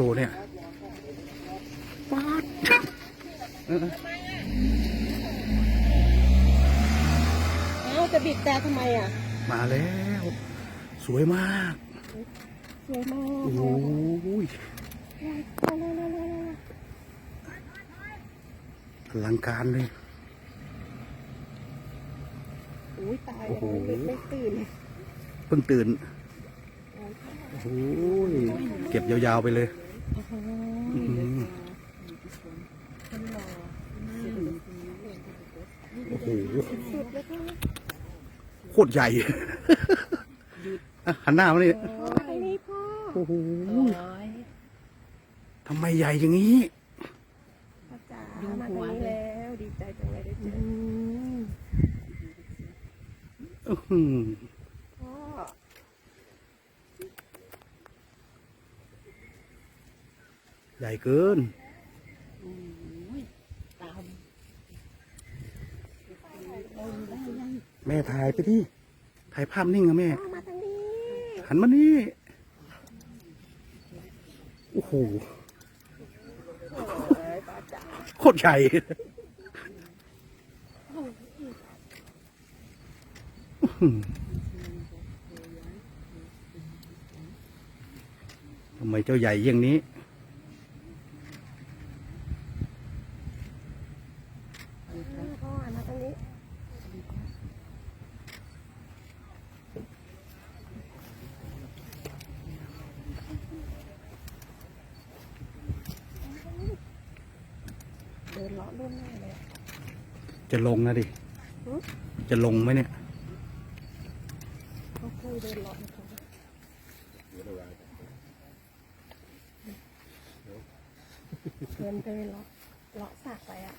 ผล่เนี่ยป๊าดเอ้าจะบีบแต่ทำไมอะ มาแล้ว สวยมาก สวยมาก โอ้ยอลังการเลยโอ้ยตายโอ้โหไม่ไม่ตื่นเพิ่งตื่น โอ้โหเก็บยาวๆไปเลย โอ้โห อื้อหือ โอ้โหสุดเลยค่ะโคตรใหญ่อะหันหน้ามานี่โอ้ยนี่พ่อโอ้โหโอ้ยทำไมใหญ่อย่างนี้พ่อจ๋ามาตรงนี้แล้วดีใจจังเลยได้เจออื้อหือพ่อใหญ่เกิน ตาม แม่ถ่ายไปที่ถ่ายภาพนิ่งอะแม่พ่อมาทางนี้หันมานี่โอ้โหเอ้ยพ่อจ๋าโคตรใหญ่อื้อหือทำไมเจ้าใหญ่อย่างนี้ พ่อหันมาทางนี้เดินเลาะรุ่นหน้าเลยจะลงนะดิ หือจะลงไหมเนี่ย เขาเคยเดินเลาะนะคะเดินเดินเลาะเลาะสากไปอะ